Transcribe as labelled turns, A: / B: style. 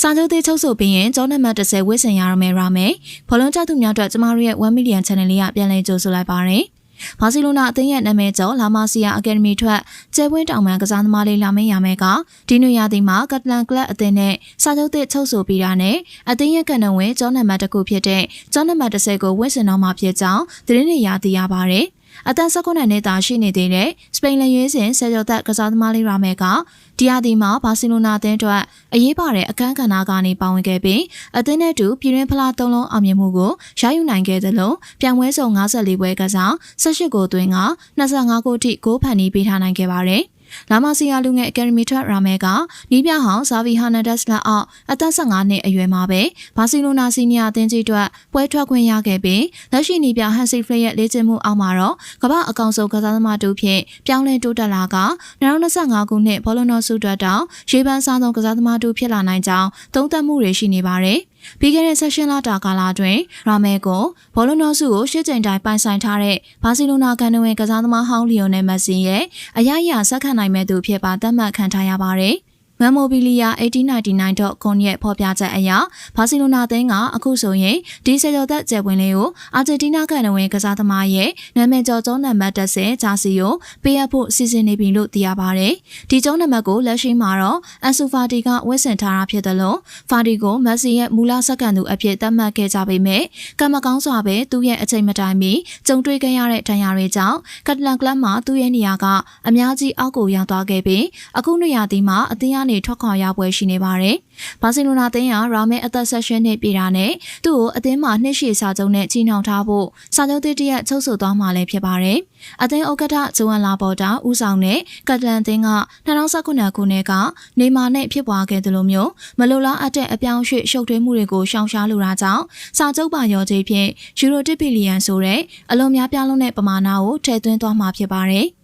A: စာချုပ်သေးချုပ်ဆိုပြီးရင်ကျောင်းနံပါတ်30ဝစ်ဆင်ရရမယ်ရမယ်ဘောလုံးကြသူများအတွက်ကျမတို့ရဲ့1 million channel လေးကပြန်လည်ကြိုဆိုလိုက်ပါတယ်ဘာစီလိုနာအသင်းရဲ့နာမည်ကျော်လာမာစီယာအကယ်ဒမီထွက်ကျဲပွင့်တောင်ပန်ကစားသမားလေးလာမင်းရမယ်ကဒီနွေရာသီမှာကတ်တလန်ကလပ်အသင်းနဲ့စာချုပ်သစ်ချုပ်ဆိုပြီးတာနဲ့အသင်းရဲ့ကန်နဝင်ကျောင်းနံပါတ်တစ်ခုဖြစ်တဲ့ကျောင်းနံပါတ်30ကိုဝစ်ဆင်တော့မှာဖြစ်ကြောင်းသတင်းတွေရသိရပါတယ် အသက်16နှစ်သာရှိနေသေးတဲ့စပိန်လရွေးစဉ်ဆယ်ကျော်သက်ကစားသမားလေးရာမဲကဒီယာဒီမှာဘာစီလိုနာအသင်းအတွက်အရေးပါတဲ့အခန်းကဏ္ဍကနေပါဝင်ခဲ့ပြီးအသင်းနဲ့တူပြည်တွင်းဖလားသုံးလုံးအောင်မြင်မှုကိုရယူနိုင်ခဲ့သလိုပြန်ပွဲစုံ54ပွဲကစား18ကိုသွင်းက25ကိုထိဂိုးဖန်တီးပေးထားနိုင်ခဲ့ပါတယ်။ လာမစီယာလူငယ်အကယ်ဒမီထွက်ရာမဲကနီးပြဟောင်းဇာဗီဟာနာဒက်စ်လက်အောက်အသက်15နှစ်အရွယ်မှာပဲဘာစီလိုနာစီနီယာအသင်းကြီးအတွက်ပွဲထွက်ခွင့်ရခဲ့ပြီးလက်ရှိနီးပြဟန်စီဖရစ်ရဲ့လေ့ကျင့်မှုအောက်မှာတော့ကမ္ဘာအကောင်ဆုံးကစားသမားတူဖြစ်ပြောင်းလဲတိုးတက်လာက2025ခုနှစ်ဘောလုံးတော်ဆုအတွက်တောင်ရေပန်းစားဆုံးကစားသမားတူဖြစ်လာနိုင်ကြောင်းသုံးသပ်မှုတွေရှိနေပါတယ်။ ပြီးခဲ့တဲ့ဆက်ရှင်လာတာကာလအတွင်းရာမဲကိုဘောလုံးတော်စုကိုရှစ်ကြိမ်တိုင်ပိုင်ဆိုင်ထားတဲ့ဘာစီလိုနာကန်နဝင်ကစားသမားဟောင်းလီယိုနယ်မက်ဆီရဲ့အရရဆက်ခံနိုင်မဲ့သူဖြစ်ပါသတ်မှတ်ခံထားရပါတယ်။ မန်မိုဘီလီယာ 1899.com ရဲ့ဖော်ပြချက်အရဘာစီလိုနာအသင်းကအခုဆိုရင်ဒီဆယ်ကျော်သက်ကျယ်ပွင့်လေးကိုအာဂျင်တီးနားကန်နဝင်ကစားသမားရဲ့နာမည်ကျော်ကျောင်းနံပါတ်30ဂျာစီကိုပေးအပ်ဖို့စီစဉ်နေပြီလို့သိရပါတယ်။ဒီကျောင်းနံပါတ်ကိုလက်ရှိမှာတော့အန်ဆူဖာတီကဝတ်ဆင်ထားတာဖြစ်တယ်လို့ဖာတီကိုမက်ဆီရဲ့မူလစက္ကန့်သူအဖြစ်သတ်မှတ်ခဲ့ကြပေမဲ့ကံမကောင်းစွာပဲသူ့ရဲ့အချိန်မတိုင်မီကြုံတွေ့ခဲ့ရတဲ့ဒဏ်ရာတွေကြောင့်ကတ်တလန်ကလပ်မှာသူ့ရဲ့နေရာကအများကြီးအောက်ကိုရောက်သွားခဲ့ပြီးအခုနေရာဒီမှာအသင်းကနေထွက်ခွာရပွဲရှိနေပါတယ်။ဘာစီလိုနာအသင်းကရာမဲအသက်ဆက်ရှင်နဲ့ပြည်တာနဲ့သူ့ကိုအသင်းမှာနှစ်ရှည်စာချုပ်နဲ့ကြီးနှောင်ထားဖို့စာချုပ်သစ်တရက်ချုပ်ဆိုသွားမှာလည်းဖြစ်ပါတယ်။အသင်းဥက္ကဋ္ဌဂျိုဝမ်လာပေါ်တာဦးဆောင်တဲ့ကတ်တလန်အသင်းက2019ခုနှစ်ကနေမာနဲ့ဖြစ်ပွားခဲ့သလိုမျိုးမလိုလားအပ်တဲ့အပြောင်းရွှေ့ရှုပ်ထွေးမှုတွေကိုရှောင်ရှားလိုတာကြောင့်စာချုပ်ပါရော်ကြီးဖြင့်ယူရို1ဘီလီယံဆိုတဲ့အလွန်များပြားလုံးတဲ့ပမာဏကိုထည့်သွင်းသွားမှာဖြစ်ပါတယ်။